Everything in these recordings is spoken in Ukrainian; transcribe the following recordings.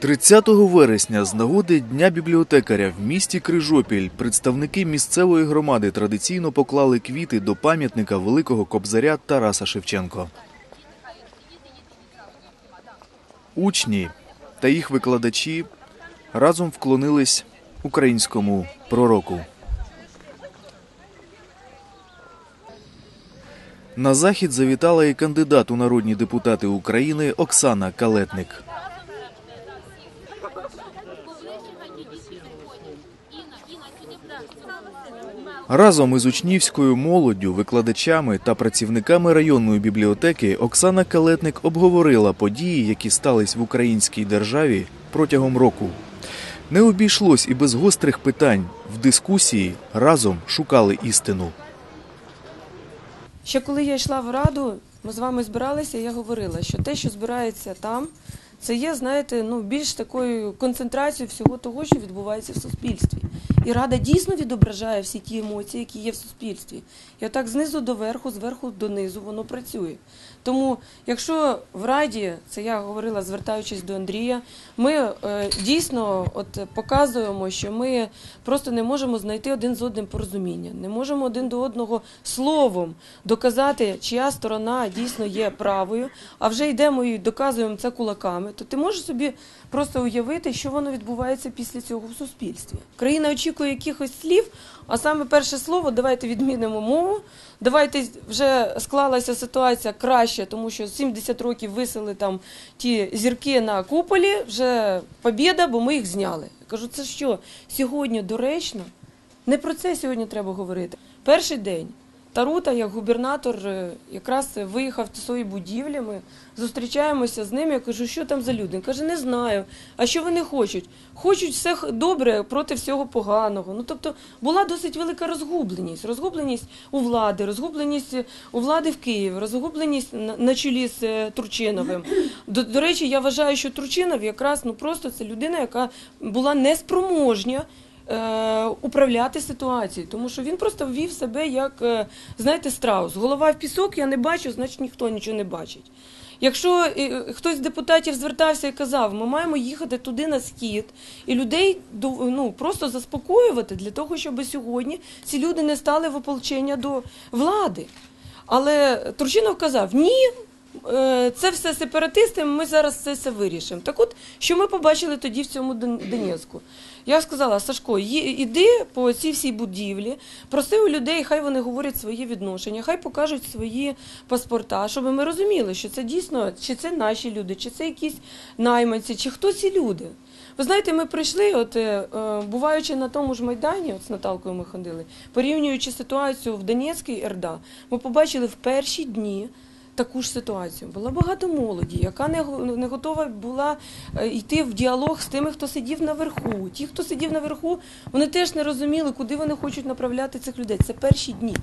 30 вересня з нагоди Дня бібліотекаря в місті Крижопіль представники місцевої громади традиційно поклали квіти до пам'ятника великого кобзаря Тараса Шевченко. Учні та їх викладачі разом вклонились українському пророку. На захід завітала і кандидат у народні депутати України Оксана Калетник. Разом із учнівською молоддю, викладачами та працівниками районної бібліотеки Оксана Калетник обговорила події, які стались в українській державі протягом року. Не обійшлось і без гострих питань. В дискусії разом шукали істину. Ще коли я йшла в раду, ми з вами збиралися, я говорила, що те, що збирається там, це є, знаєте, ну більш такою концентрацією всього того, що відбувається в суспільстві. І рада дійсно відображає всі ті емоції, які є в суспільстві. І отак знизу до верху, зверху до низу воно працює. Тому, якщо в раді, це я говорила, звертаючись до Андрія, ми е, дійсно от показуємо, що ми просто не можемо знайти один з одним порозуміння, не можемо один до одного словом доказати, чия сторона дійсно є правою, а вже йдемо і доказуємо це кулаками, то ти можеш собі просто уявити, що воно відбувається після цього в суспільстві. Країна очікує якихось слів, а саме перше слово давайте відмінимо мову. Давайте вже склалася ситуація краще, тому що 70 років висели там ті зірки на куполі, вже побіда, бо ми їх зняли. Я кажу, це що сьогодні доречно? Не про це сьогодні треба говорити. Перший день Тарута, як губернатор, е, якраз виїхав до своєї будівлі. Ми зустрічаємося з ним. Я кажу, що там за люди? Він каже, не знаю. А що вони хочуть? Хочуть все добре проти всього поганого. Ну тобто була досить велика розгубленість. Розгубленість у влади, розгубленість у влади в Києві, розгубленість на, чолі з е, Турчиновим. До, до речі, я вважаю, що Турчинов якраз ну просто це людина, яка була неспроможня управляти ситуацією, тому що він просто ввів себе як, е, знаєте, страус. Голова в пісок, я не бачу, значить ніхто нічого не бачить. Якщо е, хтось з депутатів звертався і казав, ми маємо їхати туди на схід і людей ну, просто заспокоювати для того, щоб сьогодні ці люди не стали в ополчення до влади. Але Турчинов казав, ні, е, це все сепаратисти, ми зараз це все вирішимо. Так от, що ми побачили тоді в цьому Донецьку? Я сказала, Сашко, іди по цій всій будівлі, проси у людей, хай вони говорять свої відношення, хай покажуть свої паспорта, щоб ми розуміли, що це дійсно, чи це наші люди, чи це якісь найманці, чи хто ці люди. Ви знаєте, ми прийшли, от е, е, буваючи на тому ж майдані, от з Наталкою ми ходили, порівнюючи ситуацію в Донецькій РДА, ми побачили в перші дні таку ж ситуацію. Було багато молоді, яка не, не готова була е, йти в діалог з тими, хто сидів наверху. Ті, хто сидів наверху, вони теж не розуміли, куди вони хочуть направляти цих людей. Це перші дні.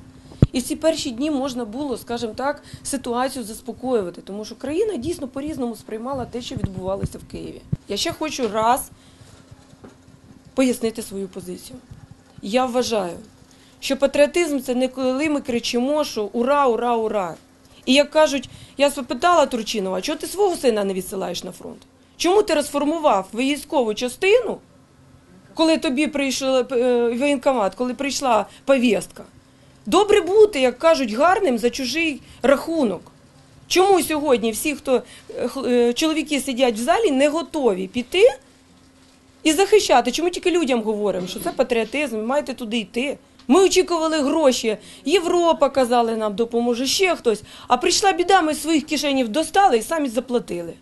І в ці перші дні можна було, скажімо так, ситуацію заспокоювати, тому що країна дійсно по-різному сприймала те, що відбувалося в Києві. Я ще хочу раз пояснити свою позицію. Я вважаю, що патріотизм це не коли ми кричимо, що ура, ура, ура. І як кажуть, я спитала Турчинова, чого ти свого сина не відсилаєш на фронт? Чому ти розформував військову частину, коли тобі прийшов е, воєнкомат, коли прийшла повістка? Добре бути, як кажуть, гарним за чужий рахунок. Чому сьогодні всі, хто е, е, чоловіки сидять в залі, не готові піти і захищати? Чому тільки людям говоримо, що це патріотизм, маєте туди йти? Ми очікували гроші. Європа казали нам допоможе, ще хтось. А прийшла біда, ми з своїх кишенів достали і самі заплатили.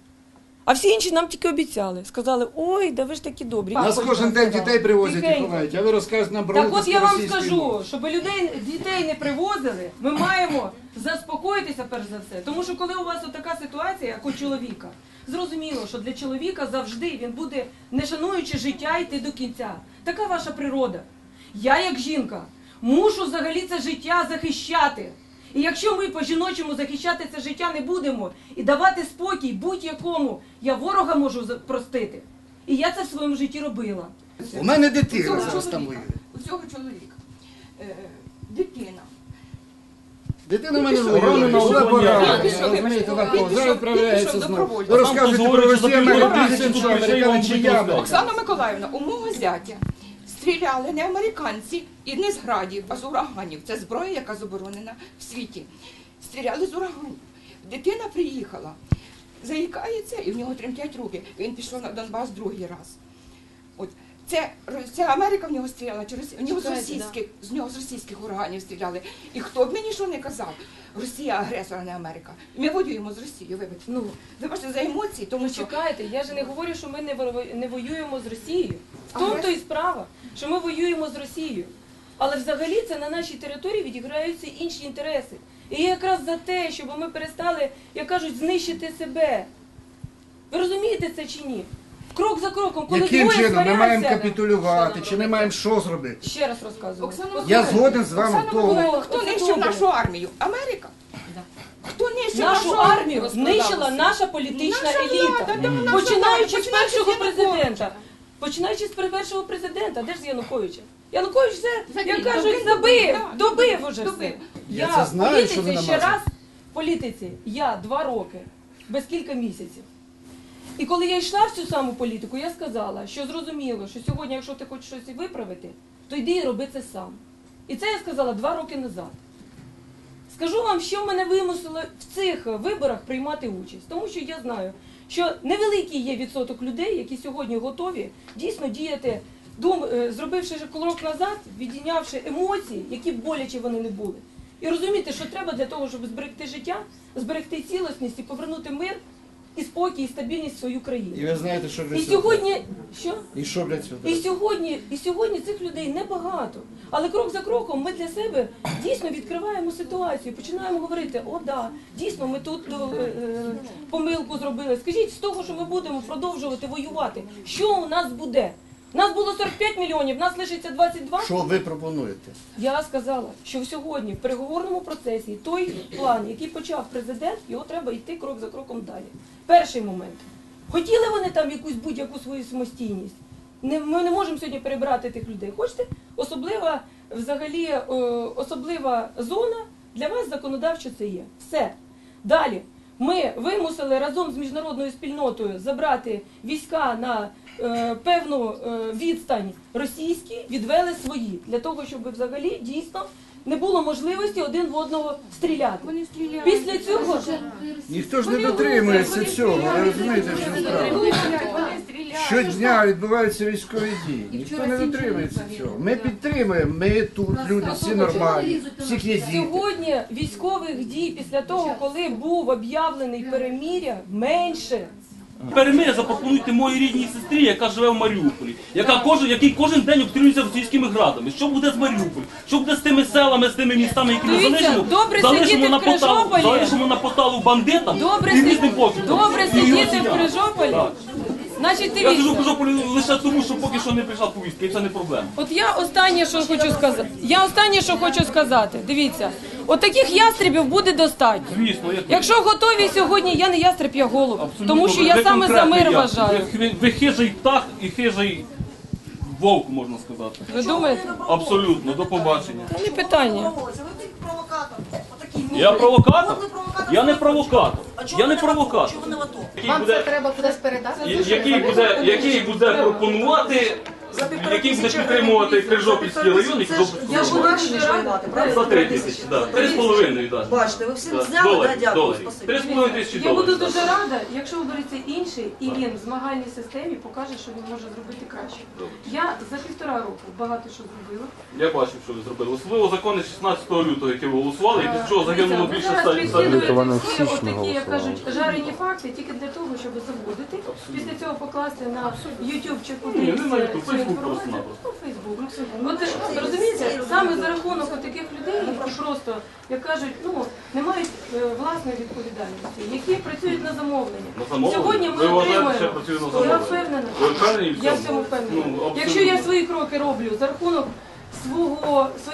А всі інші нам тільки обіцяли. Сказали, ой, да ви ж такі добрі. Нас кожен день дітей привозять і Тихенько. ховають, а ви розказуєте нам про Так от я вам скажу, щоб людей дітей не привозили, ми маємо заспокоїтися перш за все. Тому що коли у вас така ситуація, як у чоловіка, зрозуміло, що для чоловіка завжди він буде, не шануючи життя, йти до кінця. Така ваша природа. Я, як жінка, мушу взагалі це життя захищати. І якщо ми по-жіночому захищати це життя не будемо і давати спокій будь-якому, я ворога можу простити. І я це в своєму житті робила. У мене дитина зараз там воює. у цього чоловіка, е, дитина Дитина в мене що, воює, рано була на пора. вогня. Розумієте, Зараз відправляється знову. Ви розказуєте про Росію, що американці чи будуть Оксана Миколаївна, у мого зятя стріляли не американці і не з градів, а з ураганів. Це зброя, яка заборонена в світі. Стріляли з ураганів. Дитина приїхала, заїкається, і в нього тремтять руки. Він пішов на Донбас другий раз. От. Це, це Америка в нього стріляла, Росія? В нього з російських, з нього з російських ураганів стріляли. І хто б мені що не казав? Росія агресор, а не Америка. Ми воюємо з Росією, вибачте. Ну, Вибачте за емоції, тому ну що чекайте, я ж не говорю, що ми не воюємо з Росією. В тому то і справа, що ми воюємо з Росією. Але взагалі це на нашій території відіграються інші інтереси. І я якраз за те, щоб ми перестали, як кажуть, знищити себе. Ви розумієте це чи ні? Крок за кроком, коли Яким двоє чином ми маємо капітулювати, чи ми маємо що зробити? Ще раз розказую. Оксана Я згоден з вами в Оксана тому. Миколаївна, хто Оце нищив добре. нашу армію? Америка. Хто нищив Нашу армію знищила наша політична Наша еліта, влада, да, наша починаючи влада, з першого починаючи з Януковича. президента. Починаючи з першого президента, де ж з Януковича? Янукович все, як кажуть, забив, добив уже все. Я знаю, в що ви політиці ще намазали. раз в політиці, я два роки, без кілька місяців. І коли я йшла в цю саму політику, я сказала, що зрозуміло, що сьогодні, якщо ти хочеш щось виправити, то йди і роби це сам. І це я сказала два роки назад. Скажу вам, що мене вимусило в цих виборах приймати участь, тому що я знаю, що невеликий є відсоток людей, які сьогодні готові дійсно діяти, дум, е, зробивши крок назад, відійнявши емоції, які б боляче вони не були. І розуміти, що треба для того, щоб зберегти життя, зберегти цілісність і повернути мир і спокій, і стабільність в свою І країну. ви знаєте, що для І цього? сьогодні що? І що для цього? І сьогодні, і сьогодні цих людей небагато. Але крок за кроком ми для себе дійсно відкриваємо ситуацію, починаємо говорити: о, да, дійсно, ми тут е, е, помилку зробили. Скажіть, з того, що ми будемо продовжувати воювати, що у нас буде? У нас було 45 мільйонів, нас лишиться 22. Що ви пропонуєте? Я сказала, що сьогодні в переговорному процесі той план, який почав президент, його треба йти крок за кроком далі. Перший момент. Хотіли вони там якусь будь-яку свою самостійність. Не, ми не можемо сьогодні перебирати тих людей. Хочете? Особлива, взагалі, е, особлива зона для вас законодавчо це є. Все. Далі. Ми вимусили разом з міжнародною спільнотою забрати війська на е, певну е, відстань російські, відвели свої для того, щоб взагалі дійсно не було можливості один в одного стріляти. Вони стріляють. Після цього Ніхто ж не дотримується цього, ви розумієте, що справа. Щодня відбуваються військові дії. Ніхто не дотримується цього. Ми підтримуємо, ми тут люди всі нормальні, всіх є діти. сьогодні військових дій після того, коли був об'явлений переміря, менше. Перемир'я запропонуйте моїй рідній сестрі, яка живе в Маріуполі, яка кожен, який кожен день обстрілюється російськими градами. Що буде з Маріуполем? Що буде з тими селами, з тими містами, які ми Дивіться, залишимо? добре залишимо на в поталу, Крижополі. залишимо на поталу бандитам Добре, і си- різним добре І сидіти в росіянам. Крижополі. Так. Значить, Я в дивіться. Лише тому, що поки що не прийшла повістка, і це не проблема. От я останнє, що хочу сказати. Я останнє, що хочу сказати. Дивіться, от таких ястребів буде достатньо. Звісно, як Якщо готові сьогодні, я не ястреб, я голуб. Абсолютно. Тому що Ви- я ви саме за конкретний мир я. вважаю. Ви, ви хижий птах і хижий вовк, можна сказати. Ви думаєте? Абсолютно, до побачення. Це не питання. Ви. Я провокатор? Я не провокатор. Я не провокатор. Чого ви не в АТО? Який буде, треба кудись передати. який буде, який буде пропонувати, який буде підтримувати Крижопільський район і Крижопільську Я ж інакше ніж воювати, правильно? За три тисячі, так. Три з половиною, так. Бачите, ви всім Так, зняли, да, дякую, доларів. спасибі. Три з половиною тисячі Я буду доларів. дуже рада, якщо обереться інший, і він в змагальній системі покаже, що він може зробити краще. Я за півтора року багато що зробила. Я бачив, що ви зробили. Особливо закони 16 лютого, які ви голосували, і після чого загинуло більше ви ста підслідуєте людей. всі отакі, як кажуть, жарені факти тільки для того, щоб заводити. Після цього покласти на YouTube чи кудись Ні, не на YouTube, цю Facebook інформацію. просто-напросто. Фейсбук. Facebook. От розумієте, саме за рахунок таких людей, які просто, як кажуть, ну не мають е, власної відповідальності, які працюють на замовлення. На замовлення? Сьогодні ми Ви вважаєте, отримуємо. що я працюю на Я замовлення? впевнена. Ви впевнені в Я в цьому? цьому впевнена. Ну, абсолютно. Якщо я свої кроки роблю за рахунок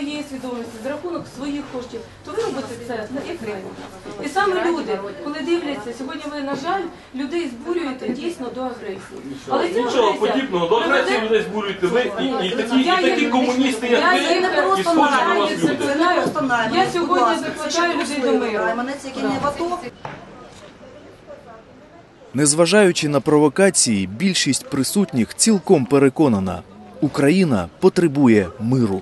своєї свідомості, за рахунок своїх коштів, то ви робите це ринок. І саме люди, коли дивляться, сьогодні ви, на жаль, людей збурюєте дійсно до агресії. Але ця Нічого агресія подібного. До агресії приведе- людей збурюєте ви і, і такі, і такі комуністи, я як ви, і просто схожі на вас люди. Я сьогодні закликаю людей до миру. Найманець, який не в АТО. Незважаючи на провокації, більшість присутніх цілком переконана, Україна потребує миру.